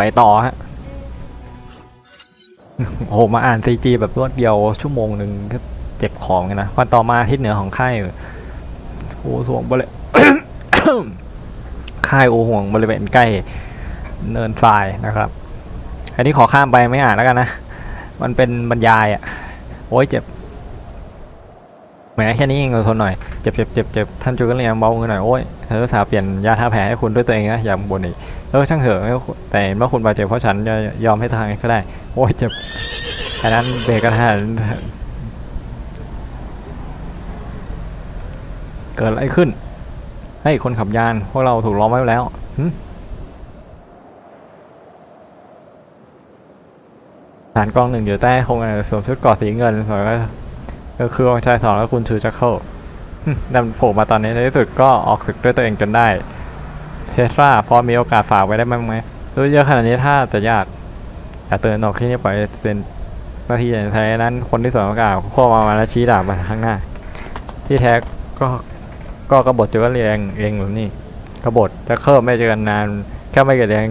ไปต่อฮะโอ้โหมาอ่านซีจีแบบรวดเดียวชั่วโมงหนึ่งก็เจ็บของเลยนะวันต่อมาทิศเหนือของค่ายโอ้ห่วงบริค่ายโอห่วงบริเวณใกล้เนินทรายนะครับ อันนี้ขอข้ามไปไม่อ่านแล้วกันนะ มันเป็นบรรยายอะ โอ้ยเจ็บแหมแค่นี้เองเราทนหน่อย เจ็บเจ็บเจ็บเจ็บท่านจูก็เรียเบาเงินหน่อย โอ้ยเธอสาเปลี่ยนยาทาแผลให้คุณด้วยตัวเองนะอย่าบ่นอีก เออช่างเถอะแต่เห็นว่าคุณบาดเจ็บเพราะฉันจะยอมให้ทางก็ได้ โอ้ยเจ็บอันนั้นเบรกกระทันเกิดอะไรขึ้น ให้คนขับยานพวกเราถูกล้อมไว้แล้วหึฐานกองหนึ่งอยู่ใต้คงสวมชุดเกราะสีเงินสวยก็ก็คือองค์ชายสองแล้วคุณชูจักเคิลหึดันโผล่มาตอนนี้ในที่สุดก็ออกศึกด้วยตัวเองจนได้ สลาพอมีโอกาสฝากไว้ได้บ้างไหมรู้เยอะขนาดนี้ถ้าจะยากอย่าเตือนออกที่นี่ปล่อยเป็นหน้าที่ในท้นั้น คนที่สวมอากาศข้อมามาแล้วชี้ดาบมาข้างหน้า ที่แท้ก็ก็กบฏเจอเรียงเองหรือนี่กบฏจะเคิลไม่เจอกันนานแค่ไม่เกิดแรง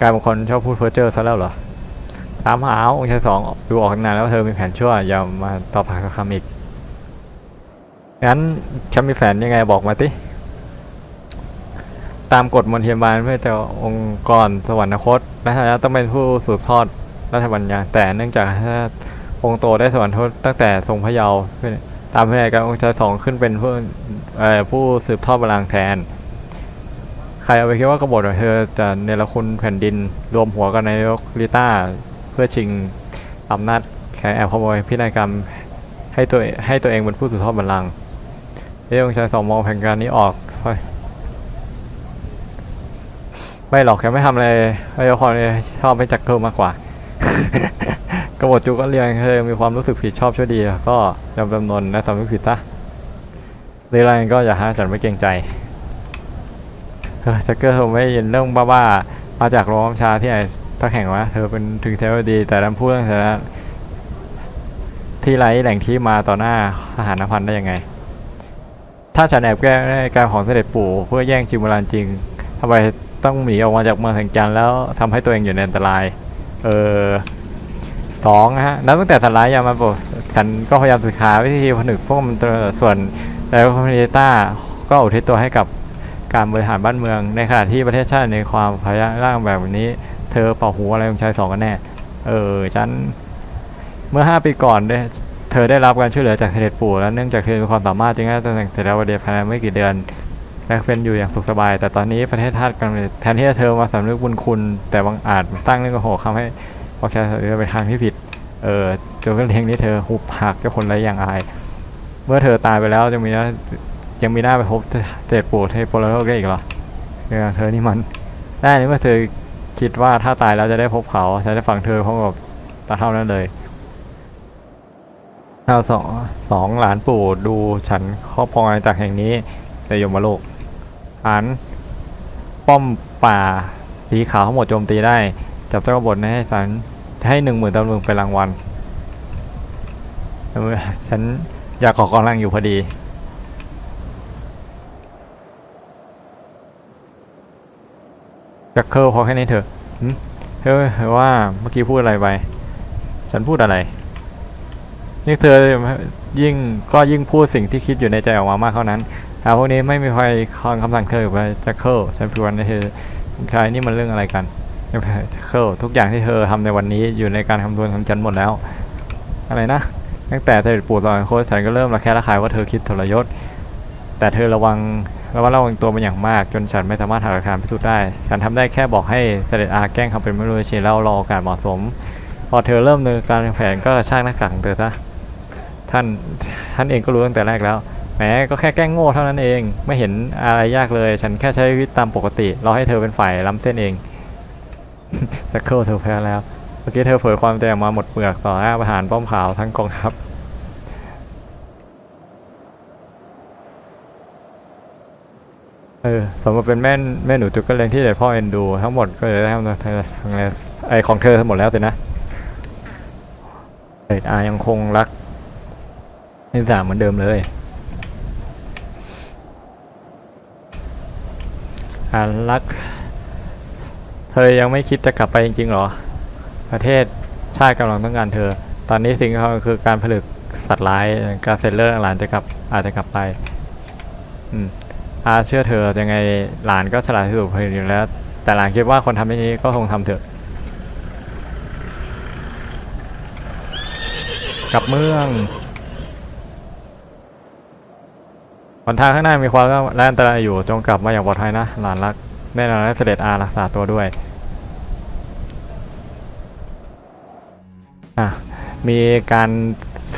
กลายเป็นคนชอบพูดเพ้อเจ้อซะแล้วเหรอถามหาองค์ชายสองดูออกนานแล้วเธอมีแผนชั่วอย่ามาตอบปากคำอีกงั้นฉันมีแผนยังไงบอกมาสิ ตามกฎมนเทียนบาลเพื่อจะองค์กรสวรรคตและฐานะต้องเป็นผู้สืบทอดราชบัญญัติแต่เนื่องจากถ้าองค์โตได้สวรรคตตั้งแต่ทรงพระเยาว์ตามพระนการองค์ชายสองขึ้นเป็นผู้ผู้สืบทอดบัลลังก์แทน ใครเอาไปคิดว่ากบฏขอเธอจะเนรคุณแผ่นดินรวมหัวกันในายกลิต้าเพื่อชิงอำนาจแค่แอบขโมยพินัยกรรมให้ตัวให้ตัวเองเป็นผู้สืบทอดบัลลังก์เอ้ยองค์ชายสองมองแผนการนี้ออกเฮ้ย ไม่หรอกแค่ไม่ทำอะไรไอ้คนเนี่ยชอบไม่จักเกิลมากกว่ากบฏจูก็เรียนเคยมีความรู้สึกผิดชอบชั่วดี ก็ยอมจำนนและสำนึกผิดซะเรื่องอะไรก็อย่าหาฉันไม่เกรงใจเออจักเกอร์ไม่ยินเรื่องบ้าๆมาจากโรงชาที่ไหนถ้าแข่งวะเธอเป็นถึงเทวดี แต่ดันพูดเรื่องเธอนที่ไรแหล่งที่มาต่อหน้าทหารนพันได้ยังไง ถ้าฉันแอบแก้การของเสด็จปู่เพื่อแย่งชิงโบราณจริงทำไม ต้องหนีออกมาจากเมืองแห่งจันแล้วทำให้ตัวเองอยู่ในอันตราย เออสองนะฮะนับตั้งแต่สัตว์ร้ายยามาบอกฉันก็พยายามศึกษาวิธีผนึกพวกมันตัวส่วนแล้วคอมมิวนิต้าก็อุทิศตัวให้กับการบริหารบ้านเมือง ในขณะที่ประเทศชาติในความพยายามแบบนี้ เธอเป่าหูอะไรของชายสองกันแน่ เออฉันเมื่อห้าปีก่อนได้เธอได้รับการช่วยเหลือจากเสด็จปู่และเนื่องจากเธอมีความสามารถจึงได้ตำแหน่งเสด็จวดีภายในไม่กี่เดือน และเป็นอยู่อย่างสุขสบาย แต่ตอนนี้ประเทศชาติกำลังแทนที่จะเธอมาสำนึกบุญคุณ แต่บางอาจตั้งเรื่องโกหกทำให้ประชาชนไปทางที่ผิด เออจนกระทั่งนี้เธอหุบหักเจ้าคนไรอย่างอาย เมื่อเธอตายไปแล้วยังมีน้ายังมีหน้าไปพบเศษปู่เทพโปรโลกได้อีกเหรอเออเธอนี่มันได้นี่เมื่อเธอคิดว่าถ้าตายแล้วจะได้พบเขาฉันจะฟังเธอพร้อมกับตาเท่านั้นเลยเอาสองสองหลานปู่ดูฉันครอบครองอาณาจักรแห่งนี้ในยมโลก ฐานป้อมป่าสีขาวทั้งหมดโจมตีได้ จับเจ้ากบฏให้สันให้หนึ่งหมื่นตำลึงเป็นรางวัลฉันอยากขอกำลังอยู่พอดีจักเคิลพอแค่นี้เถอะเฮ้ยว่าเมื่อกี้พูดอะไรไป ฉันพูดอะไร นี่เธอยิ่งก็ยิ่งพูดสิ่งที่คิดอยู่ในใจออกมามากเท่านั้น อ่าพวกนี้ไม่มีใครคอนคำสั่งเธอไปจะเคิลฉันพิวันให้เธอชายนี่มันเรื่องอะไรกันจะเคิลทุกอย่างที่เธอทำในวันนี้อยู่ในการคำนวณของฉันหมดแล้ว อะไรนะ ตั้งแต่เธอปู่ตอนโค้ชฉันก็เริ่มระแคะระคายว่าเธอคิดทรยศ แต่เธอระวังระวังระวังตัวเป็นอย่างมาก จนฉันไม่สามารถหาหลักฐานพิสูจน์ได้ ฉันทำได้แค่บอกให้เสด็จอาแกล้งทำเป็นไม่รู้ชีแล้วรอโอกาสเหมาะสม พอเธอเริ่มเนินการแผนก็กระชากหน้ากากของเธอซะท่านท่านเองก็รู้ตั้งแต่แรกแล้ว มก็แค่แกล้งโง่เท่านั้นเอง ไม่เห็นอะไรยากเลย ฉันแค่ใช้ชีวิตตามปกติรอให้เธอเป็นฝ่ายล้ำเส้นเองสักเคิลเธอแพ้แล้ว เมื่อกี้เธอเผยความใจออกมาหมดเปลือกต่อหน้าประธานป้อมขาวทั้งกองทัพเออสมกับเป็นแม่แม่หนูจุกก็เลงที่เด็ดพ่อเอ็นดู ทั้งหมดก็เลยได้ทำเธอทำไงไอของเธอทั้งหมดแล้วสินะเด็อายังคงรักนิสาเหมือนเดิมเลย อ่ารัก เธอยังไม่คิดจะกลับไปจริงๆหรอ ประเทศชาติกำลังต้องการเธอ ตอนนี้สิ่งที่เขาคือการผลึกสัตว์ร้ายการเซนเลอร์หลานจะกลับอาจจะกลับไป อืมอาเชื่อเธอยังไงหลานก็ฉลาดที่สุดคนอื่นอยู่แล้ว แต่หลานคิดว่าคนทำอย่างนี้ก็คงทำเถอะ กลับเมือง หนทางข้างหน้ามีความและอันตรายอยู่จงกลับมาอย่างปลอดภัยนะ หลานรักแน่นอนและเสด็จอารักษาตัวด้วยอะมีการ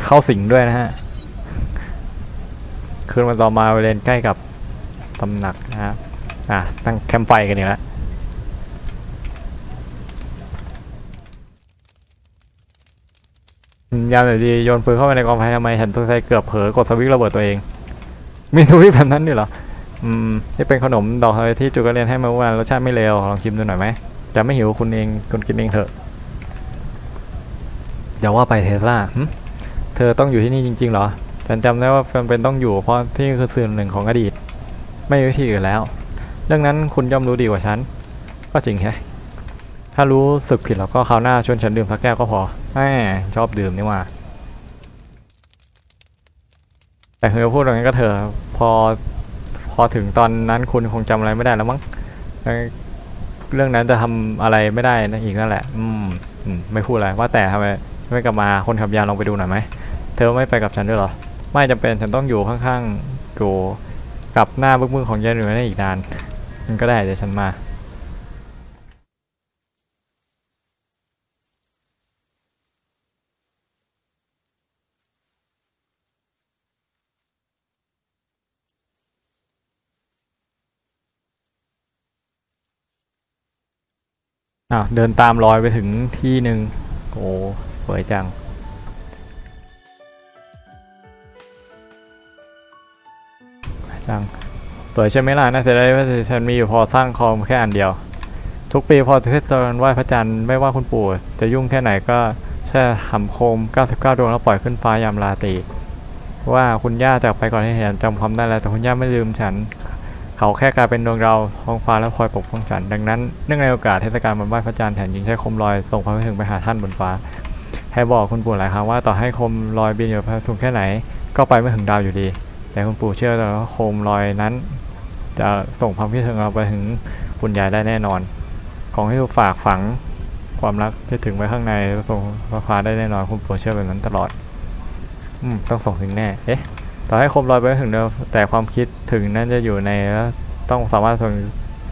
เข้าสิงด้วยนะฮะคืนวันต่อมาบริเวณใกล้กับตำหนักนะฮะอะตั้งแคมป์ไฟกันอีกแล้วยามเดี๋ยวดีโยนปืนเข้าไปในกองไฟทำไมฉันตัวใจเกือบเผลอกดสวิตช์ระเบิดตัวเอง มีสวิตช์แบบนั้นด้วยเหรอ อืม นี่เป็นขนมดอกเฮยที่จูก็เรียนให้มาเมื่อวานรสชาติไม่เลวลองชิมดูหน่อยไหม จะไม่หิวคุณเองคุณกินเองเถอะอย่าว่าไปเทสลาเธอต้องอยู่ที่นี่จริงๆเหรอฉันจำได้ว่ามันเป็นต้องอยู่เพราะที่คือส่วนหนึ่งของอดีต ไม่มีวิธีอื่นแล้ว เรื่องนั้นคุณย่อมรู้ดีกว่าฉัน ก็จริงแฮะถ้ารู้สึกผิดแล้วก็คราวหน้าชวนฉันดื่มสักแก้วก็พอแหมชอบดื่มนี่ว่า แต่คือพูดอย่างนี้ก็เถอ พอพอถึงตอนนั้นคุณคงจำอะไรไม่ได้แล้วมั้งเรื่องนั้นจะทำอะไรไม่ได้นะอีกนั่นแหละ อืมไม่พูดอะไรว่าแต่ทำไมไม่กลับมาคนขับยานลองไปดูหน่อยไหมเธอไม่ไปกับฉันด้วยหรอ ไม่จำเป็นฉันต้องอยู่ข้างๆอยู่กับหน้าบึ้งๆของยายหนุ่ยได้อีกนานมันก็ได้เดี๋ยวฉันมา อ้าวเดินตามรอยไปถึงที่หนึ่งโอ้สวยจัง จัง สวยใช่ไหมล่ะน่าเสียดายว่าฉันมีอยู่พอสร้างคอมแค่อันเดียว ทุกปีพอเทศกาลไหว้พระจันทร์ไม่ว่าคุณปู่จะยุ่งแค่ไหนก็แค่หำโคม 99 ดวงแล้วปล่อยขึ้นฟ้ายามราตรีว่าคุณย่าจากไปก่อนให้เห็นจำความได้แล้วแต่คุณย่าไม่ลืมฉัน เขาแค่กลายเป็นดวงดาวท้องฟ้าแล้วคอยปกป้องฉัน ดังนั้นเนื่องในโอกาสเทศกาลวันไหว้พระจันทร์แถมยิงใช้คมลอยส่งความคิดถึงไปหาท่านบนฟ้าให้บอกคุณปู่หลายครั้งว่าต่อให้คมลอยบินอยู่สูงแค่ไหน ก็ไปไม่ถึงดาวอยู่ดี แต่คุณปู่เชื่อว่าคมลอยนั้น จะส่งความคิดถึงเราไปถึงคุณยายได้แน่นอน ของที่ถูกฝากฝังความรักที่ถึงไว้ข้างในส่งฟ้าได้แน่นอนคุณปู่เชื่อแบบนั้นตลอด อืมต้องส่งถึงแน่ เอ๊ะ ต่อให้คมลอยไปถึงเดิมแต่ความคิดถึงนั้นจะอยู่ในแล้วต้องสามารถส่ง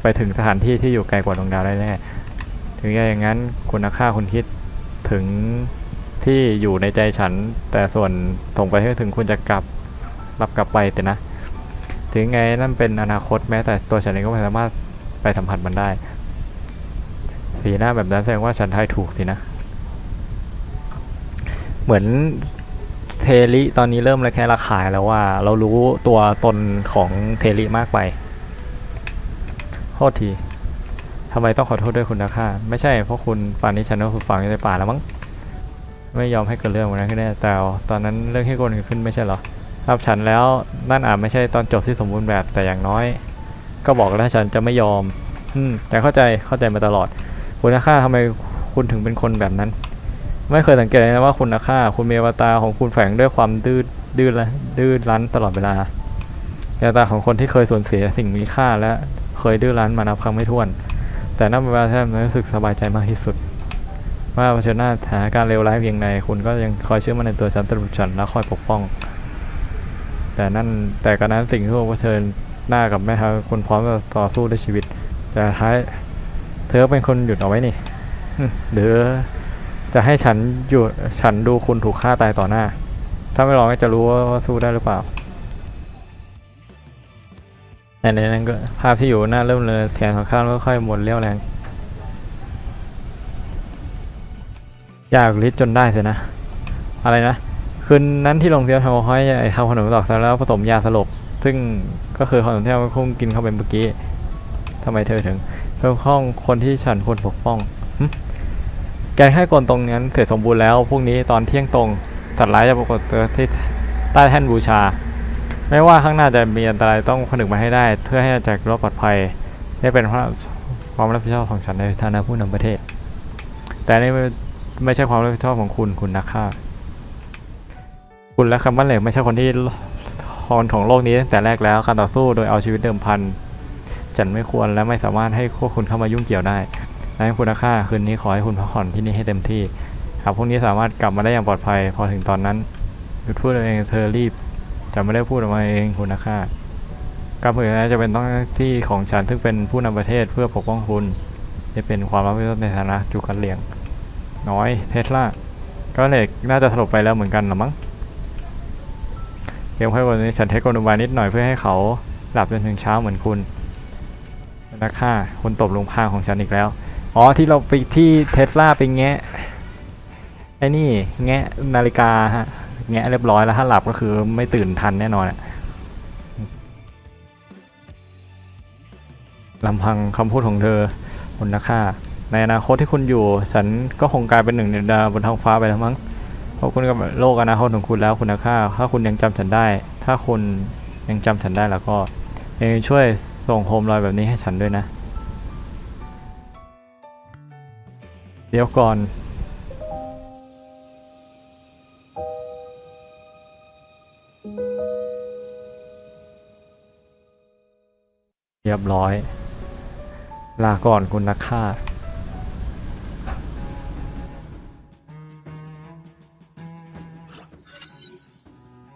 ไปถึงสถานที่ที่อยู่ไกลกว่าดวงดาวได้แน่ถึงอย่างนั้นคุณค่าคุณคิดถึงที่อยู่ในใจฉัน แต่ส่วนส่งไปให้ถึงคุณจะกลับรับกลับไปแต่นะ ถึงไงนั่นเป็นอนาคตแม้แต่ตัวฉันเองก็ไม่สามารถไปสัมผัสมันได้ สีหน้าแบบนั้นแสดงว่าฉันทายถูกสินะ เหมือน เทลิตอนนี้เริ่มระแคะระคายแล้วว่า เรารู้ตัวตนของเทลิมากไปโทษทีทำไมต้องขอโทษด้วยคุณนะค่าไม่ใช่เพราะคุณป่านนี้ฉันก็คือฝังอยู่ในป่าแล้วมั้งไม่ยอมให้เกิดเรื่องวันนั้นขึ้นแน่แต่ตอนนั้นเรื่องที่เกิดขึ้นไม่ใช่หรอรับฉันแล้วนั่นอาจไม่ใช่ตอนจบที่สมบูรณ์แบบแต่อย่างน้อย ก็บอกแล้วฉันจะไม่ยอม อืมแต่เข้าใจเข้าใจมาตลอด คุณนะค่าทำไมคุณถึงเป็นคนแบบนั้น ไม่เคยสังเกตเลยนะว่าคุณค่า คุณเมีอวตาของคุณแฝงด้วยความดื้อดื้อละดื้อรั้นตลอดเวลาอวตาของคนที่เคยสูญเสียสิ่งมีค่าและเคยดื้อรั้นมานับครั้งไม่ถ้วน แต่นั่นเป็นเวลาที่ผมรู้สึกสบายใจมากที่สุด ว่าเผชิญหน้าสถานการณ์เลวร้ายเพียงใดคุณก็ยังคอยเชื่อมั่นในตัวฉันตลอดฉันและคอยปกป้อง แต่นั่นแต่กระนั้นสิ่งที่เราเผชิญหน้ากับแม่ครับคุณพร้อมจะต่อสู้ด้วยชีวิต แต่ท้ายเธอเป็นคนหยุดเอาไว้นี่หรือ จะให้ฉันอยู่ฉันดูคุณถูกฆ่าตายต่อหน้า ถ้าไม่ลองก็จะรู้ว่าสู้ได้หรือเปล่าในนั้นก็ภาพที่อยู่หน้าเริ่มเลยแขนของข้างก็ค่อยหมดเรี่ยวแรง อยากลิดจนได้สินะ อะไรนะ คืนนั้นที่โรงเรียนทำห้อยไอ้ทำขนมดอกแล้วผสมยาสลบ ซึ่งก็คือขนมที่เราคงกินเข้าไปเมื่อกี้ทำไมเธอถึงเพิ่มข้องคนที่ฉันควรปกป้องห แกนให้กลตรงนั้นเสร็จสมบูรณ์แล้วพรุ่งนี้ตอนเที่ยงตรงสัตว์ร้ายจะปรากฏตัวที่ใต้แท่นบูชา ไม่ว่าข้างหน้าจะมีอันตรายต้องผนึกมาให้ได้ เพื่อให้จากรอดปลอดภัยได้เป็นพระความรับผิดชอบของฉันในฐานะผู้นำประเทศ แต่นี่ไม่ใช่ความรับผิดชอบของคุณคุณนักฆ่า คุณและคำบันเหล็กไม่ใช่คนที่คองของโลกนี้ตั้งแต่แรกแล้วการต่อสู้โดยเอาชีวิตเดิมพันฉันไม่ควรและไม่สามารถให้พวกคุณเข้ามายุ่งเกี่ยวได้ ดังนั้คุณนักฆ่าคืนนี้ขอให้คุณพักผ่อนที่นี่ให้เต็มที่หากพวกนี้สามารถกลับมาได้อย่างปลอดภัย พอถึงตอนนั้นหยุดพูดเองเธอรีบจะไม่ได้พูดออกมาเองคุณนักฆ่าการเผยแพร่จะเป็นต้องที่ของฉันซึ่งเป็นผู้นำประเทศเพื่อปกป้องคุณจะเป็นความรับผิดชอบในฐานะจูกันเหลียง น้อยเทสลาก็เหล็กน่าจะสลบไปแล้วเหมือนกันหรอมั้งเพียงแค่วันนี้ฉันเทคโนโลยีนิดหน่อยเพื่อให้เขาหลับจนถึงเช้าเหมือนคุณนักฆ่าคุณตบลงพางของฉันอีกแล้ว อ๋อที่เราไปที่เทสลาไปแงะไอ้นี่แงะนาฬิกาฮะแงะเรียบร้อยแล้วถ้าหลับก็คือไม่ตื่นทันแน่นอนอะลำพังคำพูดของเธอคุณนักฆ่าในอนาคตที่คุณอยู่ ฉันก็คงกลายเป็นหนึ่งในดาวบนท้องฟ้าไปแล้วมั้งเพราะคุณกับโลกอนาคตของคุณแล้วคุณนักฆ่าถ้าคุณยังจำฉันได้ ถ้าคุณยังจำฉันได้แล้วก็ยังช่วยส่งโคมลอยแบบนี้ให้ฉันด้วยนะ เดี๋ยวก่อน เรียบร้อย ลาก่อนคุณนักฆ่า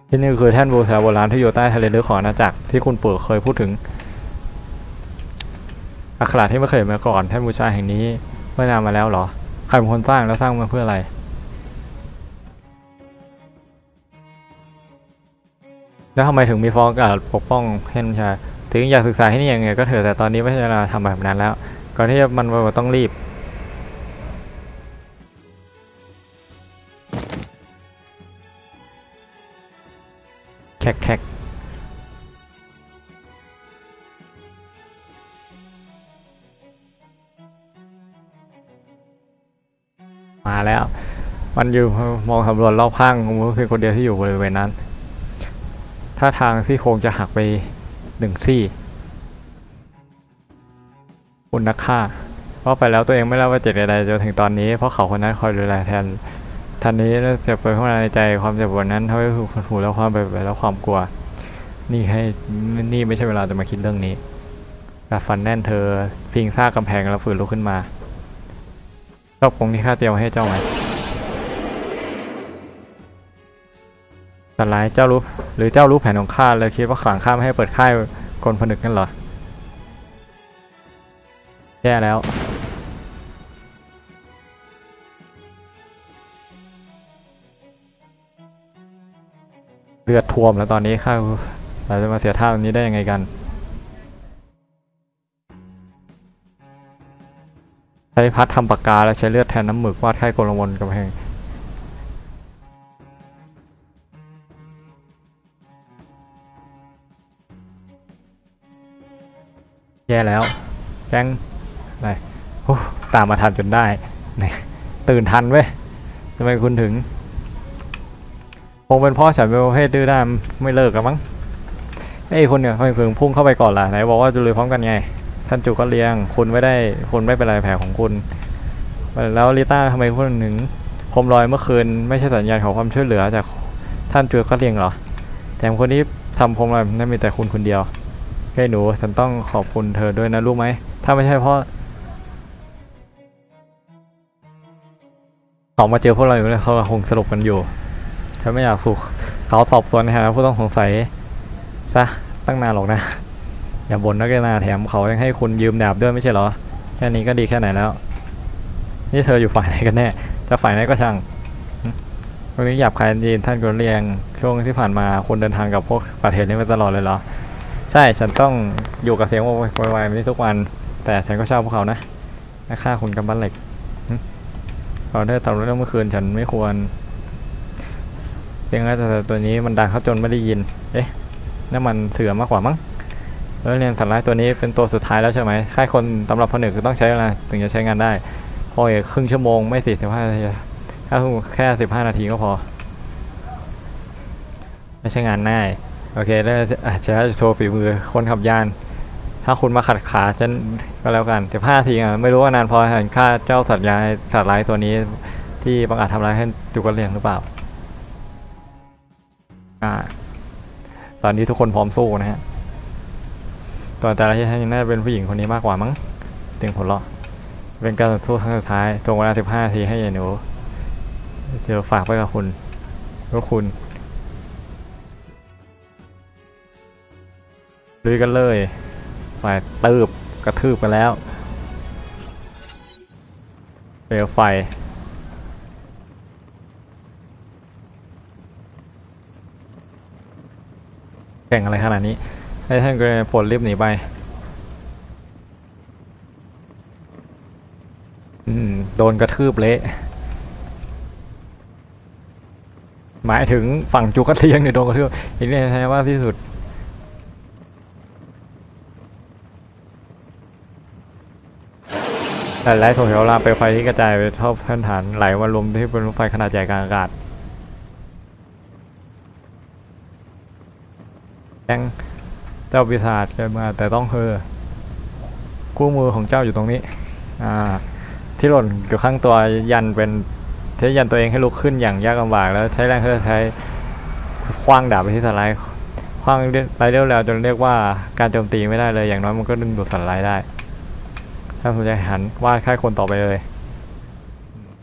ที่นี่คือแท่นบูชาโบราณที่อยู่ใต้ทะเลลึกของอาณาจักรที่คุณปู่เคยพูดถึง อักขระที่ไม่เคยมาก่อนแท่นบูชาแห่งนี้เมื่อนานมาแล้วเหรอ รเป็นคนสร้างแล้วสร้างมาเพื่ออะไรแล้วทำไมถึงมีฟองอากาศปกป้องแท่นชาถึงอยากศึกษาที่นี่ยังไงก็เถอะแต่ตอนนี้ไม่ใช่เวลาทำแบบนั้นแล้ว ก่อนที่จะมันต้องรีบแคกแคก มันอยู่มองสำรวจรอบข้างมันก็คือคนเดียวที่อยู่บริเวณนั้น ถ้าทางซี่โครงจะหักไปหนึ่งซี่คุณนักฆ่าเพราะไปแล้วตัวเองไม่ได้ว่าเจ็บใดๆจนถึงตอนนี้เพราะเขาคนนั้นคอยดูแลแทนทันนี้เจ็บไปข้างในใจความเจ็บปวดนั้นทำให้ถูกหูแล้วความไปแล้วความกลัว นี่ให้นี่ไม่ใช่เวลาจะมาคิดเรื่องนี้กัดฟันแน่นเธอพิงซากกำแพงแล้วฝืนลุกขึ้นมาชอบกงที่ข้าเตรียมให้เจ้าไหม สันร้ายเจ้ารู้หรือเจ้ารู้แผนของข้าเลยคิดว่าขวางข้าไม่ให้เปิดค่ายกลผนึกนั่นเหรอแย่แล้วเลือดท่วมแล้วตอนนี้ข้าเราจะมาเสียท่าตรงนี้ได้ยังไงกัน ใช้พัดทำปากกาแล้วใช้เลือดแทนน้ำหมึกวาดค่ายกลวนกำแพง แย่แล้วแจ้งอะไรโอ้ตามมาทันจนได้นี่ตื่นทันเว้ยทำไมคุณถึงคงเป็นพ่อฉันเป็นประเภทดื้อด้านไม่เลิกกันมั้งไอ้คนเนี่ยทำไมเพิ่งพุ่งเข้าไปก่อนล่ะไหนบอกว่าจะลุยพร้อมกันไง ท่านจูก็เลี้ยงคุณไม่ได้คุณไม่เป็นไรแผลของคุณ แล้วลิต้าทำไมพูดถึงโคมลอยเมื่อคืนไม่ใช่สัญญาณของความช่วยเหลือจากท่านจูก็เลี้ยงเหรอ แถมคนที่ทำโคมลอยนั่นมีแต่คุณคนเดียว เฮ้ยหนูฉันต้องขอบคุณเธอด้วยนะรู้ไหม ถ้าไม่ใช่เพราะเขามาเจอพวกเราอยู่เลยเขาคงสรุปกันอยู่ฉันไม่อยากถูกเขาสอบสวนในฐานะผู้ต้องสงสัยซะตั้งนานหรอกนะ อย่าบ่นนักนาแถมเขายังให้คุณยืมดาบด้วยไม่ใช่เหรอ แค่นี้ก็ดีแค่ไหนแล้ว นี่เธออยู่ฝ่ายไหนกันแน่ จะฝ่ายไหนก็ช่างวันนี้หยาบคายจีนท่านก็เรียงช่วงที่ผ่านมาคุณเดินทางกับพวกประเทศนี้มาตลอดเลยเหรอ ช่ฉันต้องอยู่กับเสียงวายๆแบบนี้ทุกวัน แต่ฉันก็ชอบพวกเขานะนะฆ่าคุณกำบันเหล็กหึตอนที่ทำเรื่องเมื่อคืนฉันไม่ควรเพียงแต่ตัวนี้มันดังเขาจนไม่ได้ยิน เอ๊ะนั่นมันเสือมากกว่ามั้งแล้วเรียนสัตว์ร้ายตัวนี้เป็นตัวสุดท้ายแล้วใช่ไหมค่ายคนตำหรับผนึกคือต้องใช้เวลาถึงจะใช้งานได้พออีกครึ่งชั่วโมงไม่สี่สิบห้านาทีถ้าแค่สิบห้านาทีก็พอ ไม่ใช่งานง่าย โอเคแล้วอาจจะโชว์ฝีมือคนขับยาน ถ้าคุณมาขัดขาฉันก็แล้วกันสิบห้าทีอะไม่รู้ว่านานพอเห็นค่าเจ้าสัตว์ร้ายสัตว์ร้ายตัวนี้ ที่บังอาจทำร้ายให้จุกเลียงหรือเปล่าอ่าตอนนี้ทุกคนพร้อมสู้นะฮะตัวแต่ละที่ท่านน่าจะเป็นผู้หญิงคนนี้มากกว่ามั้งถึงผลลัพธ์เป็นการสู้ครั้งสุดท้ายตรงเวลาสิบห้าทีให้ยายหนูเดี๋ยวฝากไว้กับคุณก็คุณ ลุยกันเลยฝ่ายตืบกระทืบกันแล้วเปลวไฟแข่งอะไรขนาดนี้ ให้ท่านเกรนผลรีบหนีไปอืมโดนกระทืบเละ หมายถึงฝั่งจูกัสเลียงเนี่ยโดนกระทืบอีกเนี่ยใช่ว่าที่สุด แต่ไล่โถเทวราไปไฟที่กระจายไปทอบพื้นฐานไหลมารวมที่เป็นรถไฟขนาดใหญ่กลางอากาศแจ้งเจ้าปีศาจเกิดมาแต่ต้องเฮอคู่มือของเจ้าอยู่ตรงนี้ อ่า ที่หล่นอยู่ข้างตัวยันเป็นใช้ยันตัวเองให้ลุกขึ้นอย่างยากลำบากแล้วใช้แรงเฮอใช้คว้างดาบไปที่สัตว์ร้คว้างไรเร็วแล้วจนเรียกว่าการโจมตีไม่ได้เลยอย่างน้อยมันก็ดึงดูดสัตว์ได้ ถ้าสนใจหันวาดค่ายคนต่อไปเลย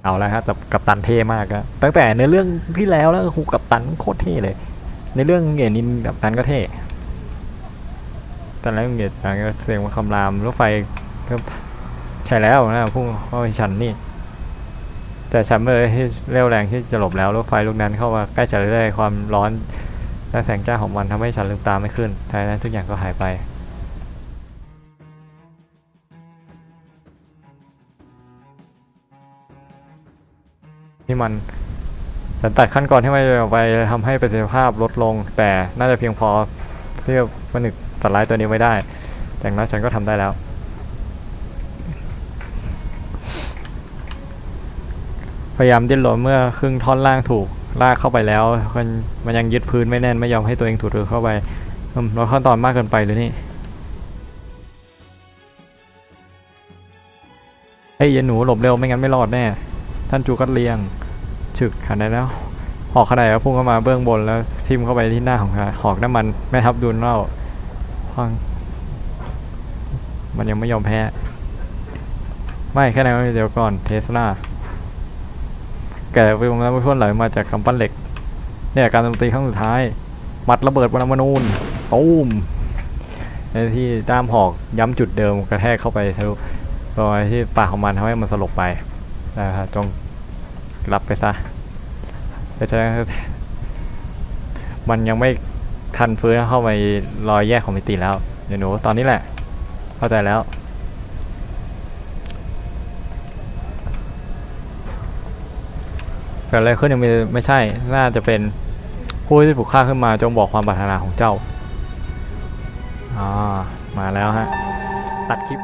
เอาแล้วครับกับกัปตันเท่มากอะตั้งแต่ในเรื่องที่แล้วแล้วคูกัปตันโคตรเท่เลย ในเรื่องเงียนินกัปตันก็เท่แต่แล้วเงียตันก็เสียงคำรามรถไฟก็ใช่แล้วนะพุ่งเข้าไปฉันนี่ แต่ฉันไม่เลยที่เร็วแรงที่จะหลบแล้วรถไฟลูกนั้นเข้ามาใกล้จะเรื่อยๆความร้อนและแสงจ้าของมันทำให้ฉันลืมตาไม่ขึ้นท้ายนั้นทุกอย่างก็หายไป ที่มันฉันตัดขั้นก่อนที่มันจะออกไปทำให้ประสิทธิภาพลดลง แต่น่าจะเพียงพอที่จะผนึกสัตว์ร้ายตัวนี้ไว้ได้ แต่อย่างน้อยฉันก็ทำได้แล้ว พยายามดิ้นรนเมื่อครึ่งท่อนล่างถูกลากเข้าไปแล้วมันมันยังยึดพื้นไม่แน่นไม่ยอมให้ตัวเองถูกดึงเข้าไปอืมเราขั้นตอนมากเกินไปหรือนี่ไอ้ยเยนหนูหลบเร็วไม่งั้นไม่รอดแน่ ท่านจูกัดเลียงฉึกหันได้แล้วหอกขนาดก็พุ่งเข้ามาเบื้องบนแล้วทิ่มเข้าไปที่หน้าของเขาหอกน้ำมันแม่ทับดุนเล่าพังมันยังไม่ยอมแพ้ ไม่แค่นั้นเดี๋ยวก่อนเทสลาแกไปตรงนั้นไม่พ้นไหลมาจากกำปั้นเหล็ก เนี่ยการโจมตีครั้งสุดท้าย มัดระเบิดปรมาณูนตูมในที่ด้ามหอกย้ำจุดเดิมกระแทกเข้าไปทะลุรอยที่ปากของมันทำให้มันสลบไปนะครับจง รับไปซะเพราะฉะนั้นมันยังไม่ทันฟื้นเข้าไปรอยแยกของมิติแล้วเดี๋ยวหนูตอนนี้แหละ เข้าใจแล้วเกิดอะไรขึ้นยังไม่ไม่ใช่ น่าจะเป็นผู้ที่ถูกฆ่าขึ้นมาจงบอกความปรารถนาของเจ้าอ่ามาแล้วฮะ ตัดคลิป